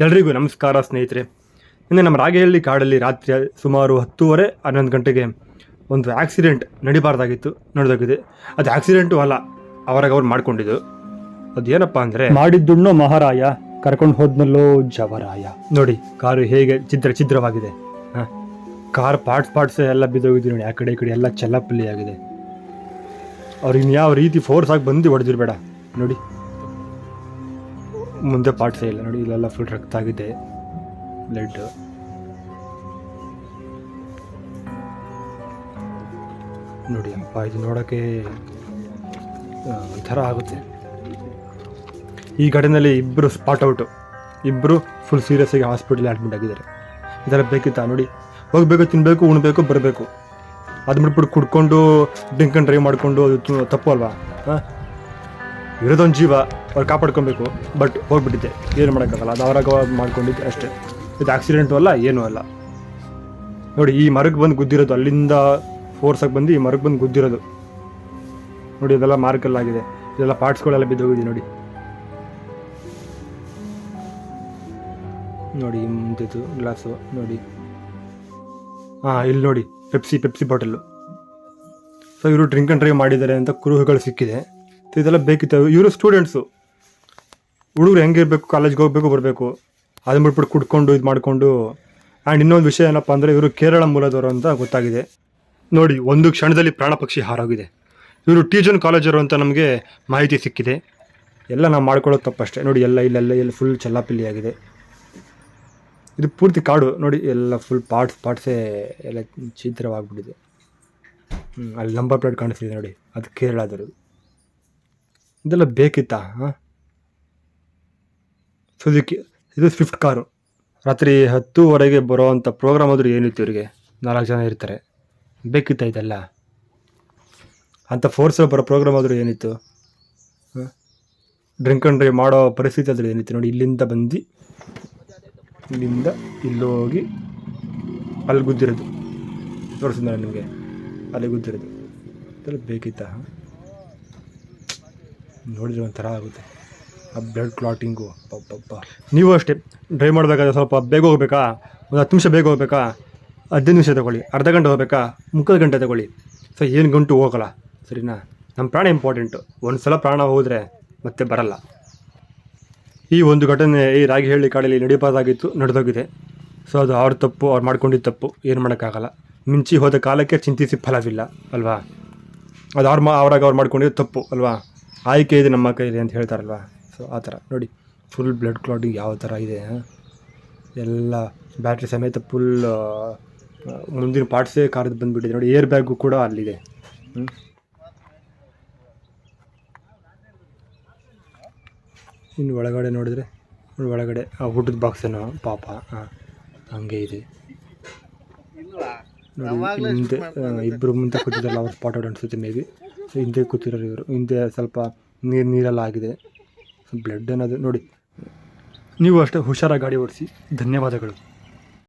ಎಲ್ರಿಗೂ ನಮಸ್ಕಾರ ಸ್ನೇಹಿತರೆ. ನಿನ್ನೆ ನಮ್ಮ ರಾಗೇಹಳ್ಳಿ ಕಾಡಲ್ಲಿ ರಾತ್ರಿ ಸುಮಾರು ಹತ್ತೂವರೆ ಹನ್ನೊಂದು ಗಂಟೆಗೆ ಒಂದು ಆಕ್ಸಿಡೆಂಟ್ ನಡಿಬಾರ್ದಾಗಿತ್ತು ನಡೆದೋಗಿದೆ. ಅದು ಆಕ್ಸಿಡೆಂಟು ಅಲ್ಲ ಅವರಾಗ ಅವ್ರು ಮಾಡ್ಕೊಂಡಿದ್ದು ಅದೇನಪ್ಪ ಅಂದರೆ ಮಾಡಿದ್ದುಣ್ಣು ಮಹಾರಾಯ ಕರ್ಕೊಂಡು ಹೋದ್ನಲ್ಲೋ ಜವರಾಯ. ನೋಡಿ ಕಾರು ಹೇಗೆ ಛಿದ್ರ ಛಿದ್ರವಾಗಿದೆ. ಹಾಂ? ಕಾರ್ ಪಾರ್ಟ್ಸ್ ಪಾರ್ಟ್ಸ್ ಎಲ್ಲ ಬಿದ್ದೋಗಿದ್ದು ನೋಡಿ ಆ ಕಡೆ ಈ ಕಡೆ ಎಲ್ಲ ಚೆಲ್ಲಪಲ್ಲಿ ಆಗಿದೆ ಅವ್ರಿಗೆ ಯಾವ ರೀತಿ ಫೋರ್ಸ್ ಆಗಿ ಬಂದು ಹೊಡೆದಿರ್ಬೇಡ. ನೋಡಿ. ಮುಂದೆ ಪಾರ್ಟ್ಸೇ ಇಲ್ಲ ನೋಡಿ, ಇಲ್ಲೆಲ್ಲ ಫುಲ್ ರಕ್ತ ಆಗಿದೆ. ಬ್ಲಡ್ ನೋಡಿ, ಅಪ್ಪ, ಇದು ನೋಡೋಕ್ಕೆ ಒಂಥರ ಆಗುತ್ತೆ. ಈ ಘಟನೆಯಲ್ಲಿ ಇಬ್ಬರು ಸ್ಪಾಟ್ ಔಟು ಇಬ್ಬರು ಫುಲ್ ಸೀರಿಯಸ್ ಆಗಿ ಹಾಸ್ಪಿಟಲ್ ಅಡ್ಮಿಟ್ ಆಗಿದ್ದಾರೆ. ಇದರ ಬೇಕಿತ್ತಾ? ನೋಡಿ, ಹೋಗಬೇಕು ತಿನ್ನಬೇಕು ಉಣಬೇಕು, ಬರಬೇಕು. ಅದು ಬಿಟ್ಬಿಟ್ಟು ಕುಡ್ಕೊಂಡು ಡ್ರಿಂಕ್ ಆ್ಯಂಡ್ ಡ್ರೈವ್ ಮಾಡಿಕೊಂಡು ಅದು ತಪ್ಪು ಅಲ್ವಾ? ಹಾಂ? ಇರೋದೊಂದು ಜೀವ ಅವ್ರು ಕಾಪಾಡ್ಕೊಬೇಕು, ಬಟ್ ಹೋಗ್ಬಿಟ್ಟಿದ್ದೆ. ಏನು ಮಾಡೋಕ್ಕಾಗಲ್ಲ, ಅದು ಅವರಾಗ ಮಾಡ್ಕೊಂಡಿದ್ದೆ ಅಷ್ಟೇ. ಇದು ಆಕ್ಸಿಡೆಂಟು ಅಲ್ಲ, ಏನೂ ಅಲ್ಲ. ನೋಡಿ, ಈ ಮರಕ್ಕೆ ಬಂದು ಗುದ್ದಿರೋದು, ಅಲ್ಲಿಂದ ಫೋರ್ಸಾಗಿ ಬಂದು ಈ ಮರಕ್ಕೆ ಬಂದು ಗುದ್ದಿರೋದು. ನೋಡಿ ಇದೆಲ್ಲ ಮಾರ್ಕಲ್ಲಾಗಿದೆ ಇದೆಲ್ಲ ಪಾರ್ಟ್ಸ್ಗಳೆಲ್ಲ ಬಿದ್ದೋಗಿದೆ ನೋಡಿ. ನೋಡಿ ಮುಂದಿದ್ದು ಗ್ಲಾಸು ನೋಡಿ. ಹಾಂ ಇಲ್ಲಿ ನೋಡಿ ಪೆಪ್ಸಿ ಪೆಪ್ಸಿ ಬಾಟಲ್ಲು ಸೊ ಇವರು ಡ್ರಿಂಕ್ ಆ್ಯಂಡ್ ಡ್ರೈವ್ ಮಾಡಿದ್ದಾರೆ ಅಂತ ಕುರುಹುಗಳು ಸಿಕ್ಕಿದೆ. ಇದೆಲ್ಲ ಬೇಕಿತ್ತು. ಇವರು ಸ್ಟೂಡೆಂಟ್ಸು ಹುಡುಗರು ಹೆಂಗಿರಬೇಕು ಕಾಲೇಜ್ಗೆ ಹೋಗಬೇಕು, ಬರಬೇಕು. ಅದನ್ನ ಬಿಟ್ಬಿಟ್ಟು ಕುಡ್ಕೊಂಡು, ಇದು ಮಾಡಿಕೊಂಡು. ಆ್ಯಂಡ್ ಇನ್ನೊಂದು ವಿಷಯ ಏನಪ್ಪ ಅಂದರೆ ಇವರು ಕೇರಳ ಮೂಲದವರು ಅಂತ ಗೊತ್ತಾಗಿದೆ. ನೋಡಿ, ಒಂದು ಕ್ಷಣದಲ್ಲಿ ಪ್ರಾಣ ಪಕ್ಷಿ ಹಾರಾಗಿದೆ. ಇವರು ಟೀಚನ್ ಕಾಲೇಜರು ಅಂತ ನಮಗೆ ಮಾಹಿತಿ ಸಿಕ್ಕಿದೆ. ಎಲ್ಲ ನಾವು ಮಾಡ್ಕೊಳ್ಳೋದು ತಪ್ಪಷ್ಟೇ. ನೋಡಿ, ಎಲ್ಲ ಇಲ್ಲೆಲ್ಲ ಎಲ್ಲಿ ಫುಲ್ ಚೆಲ್ಲಾಪಿಲ್ಲಿ ಆಗಿದೆ. ಇದು ಪೂರ್ತಿ ಕಾಡು. ನೋಡಿ, ಎಲ್ಲ ಫುಲ್ ಪಾರ್ಟ್ಸ್ ಪಾರ್ಟ್ಸೇ ಎಲ್ಲ ಛಿದ್ರವಾಗ್ಬಿಟ್ಟಿದೆ ಅಲ್ಲಿ ನಂಬರ್ ಪ್ಲೇಟ್ ಕಾಣಿಸ್ತಿದೆ ನೋಡಿ. ಅದು ಕೇರಳದವರು ಇದೆಲ್ಲ ಬೇಕಿತ್ತಾ ಸುಜುಕಿ ಇದು ಸ್ವಿಫ್ಟ್ ಕಾರು ರಾತ್ರಿ ಹತ್ತುವರೆಗೆ ಬರೋವಂಥ ಪ್ರೋಗ್ರಾಮ್ ಆದರೂ ಏನಿತ್ತು ಇವರಿಗೆ? ನಾಲ್ಕು ಜನ ಇರ್ತಾರೆ. ಬೇಕಿತ್ತ ಇದೆಲ್ಲ? ಅಂಥ ಫೋರ್ಸಲ್ಲಿ ಬರೋ ಪ್ರೋಗ್ರಾಮ್ ಆದರೂ ಏನಿತ್ತು? ಡ್ರಿಂಕ್ ಅಂಡ್ ಡ್ರೈವ್ ಮಾಡೋ ಪರಿಸ್ಥಿತಿ ಆದರೂ ಏನಿತ್ತು? ನೋಡಿ, ಇಲ್ಲಿಂದ ಬಂದು, ಇಲ್ಲಿಂದ ಇಲ್ಲೋಗಿ ಅಲ್ಲಿ ಗುದ್ದಿರೋದು. ತೋರಿಸಿದ ನಿಮಗೆ? ಅಲ್ಲಿ ಗುದ್ದಿರೋದು. ಇದೆಲ್ಲ ಬೇಕಿತ್ತಾ ನೋಡಿದ್ರೆ ಒಂಥರ ಆಗುತ್ತೆ. ಆ ಬ್ಲಡ್ ಕ್ಲಾಟಿಂಗು ಪಪ್ಪ ನೀವು ಅಷ್ಟೇ ಡ್ರೈವ್ ಮಾಡಬೇಕಾದ್ರೆ ಸ್ವಲ್ಪ ಬೇಗ ಹೋಗ್ಬೇಕಾ? ಒಂದು ಹತ್ತು ನಿಮಿಷ ಬೇಗ ಹೋಗ್ಬೇಕಾ? ಹದಿನೈದು ನಿಮಿಷ ತಗೊಳ್ಳಿ, ಅರ್ಧ ಗಂಟೆ ಹೋಗ್ಬೇಕಾ? ಮುಕ್ಕಾಲು ಗಂಟೆ ತಗೊಳ್ಳಿ. ಸೊ ಏನು ಗಂಟು ಹೋಗಲ್ಲ. ಸರಿನಾ? ನಮ್ಮ ಪ್ರಾಣ ಇಂಪಾರ್ಟೆಂಟು ಒಂದು ಸಲ ಪ್ರಾಣ ಹೋದರೆ ಮತ್ತೆ ಬರಲ್ಲ. ಈ ಒಂದು ಘಟನೆ ಈ ರಾಗಿ ಹೇಳಿ ಕಾಡಲ್ಲಿ ನಡೆಯಬಾರ್ದಾಗಿತ್ತು, ನಡೆದೋಗಿದೆ. ಸೊ ಅದು ಅವ್ರ ತಪ್ಪು, ಅವ್ರು ಮಾಡ್ಕೊಂಡಿದ್ದ ತಪ್ಪು. ಏನು ಮಾಡೋಕ್ಕಾಗಲ್ಲ. ಮಿಂಚಿ ಹೋದ ಕಾಲಕ್ಕೆ ಚಿಂತಿಸಿ ಫಲವಿಲ್ಲ, ಅಲ್ವಾ? ಅದು ಅವ್ರ ಮಾ ಅವ್ರಾಗ ಅವ್ರು ಮಾಡ್ಕೊಂಡಿದ್ದು ತಪ್ಪು, ಅಲ್ವಾ? ಆಯ್ಕೆ ಇದೆ ನಮ್ಮ ಕೈಲಿ ಅಂತ ಹೇಳ್ತಾರಲ್ವ? ಸೊ ಆ ಥರ. ನೋಡಿ ಫುಲ್ ಬ್ಲಡ್ ಕ್ಲಾಟಿಂಗ್ ಯಾವ ಥರ ಇದೆ? ಎಲ್ಲ ಬ್ಯಾಟ್ರಿ ಸಮೇತ ಫುಲ್ ಮುಂದಿನ ಪಾರ್ಟ್ಸೇ ಕಾರ್ದು ಬಂದುಬಿಟ್ಟಿದೆ. ನೋಡಿ ಏರ್ ಬ್ಯಾಗು ಕೂಡ ಅಲ್ಲಿದೆ. ಇನ್ನು ಒಳಗಡೆ ನೋಡಿದ್ರೆ ನೋಡಿ ಒಳಗಡೆ, ಆ ಊಟದ ಬಾಕ್ಸೇನೋ ಪಾಪ ಹಾಂ ಹಂಗೆ ಇದೆ. ನೋಡಿ ಹಿಂದೆ ಇಬ್ಬರು ಮುಂದೆ ಕೂತಿದ್ರಲ್ಲ ಅವ್ರು ಸ್ಪಾಟ್ ಔಟ್ ಅನಿಸುತ್ತೆ ಮೇ ಬಿ ಹಿಂದೆ ಕೂತಿರೋರು ಇವರು. ಹಿಂದೆ ಸ್ವಲ್ಪ ನೀರು ನೀರೆಲ್ಲ ಆಗಿದೆ ಬ್ಲಡ್ ಅನ್ನೋದು ನೋಡಿ ನೀವು ಅಷ್ಟೇ ಹುಷಾರಾಗಿ ಗಾಡಿ ಓಡಿಸಿ. ಧನ್ಯವಾದಗಳು.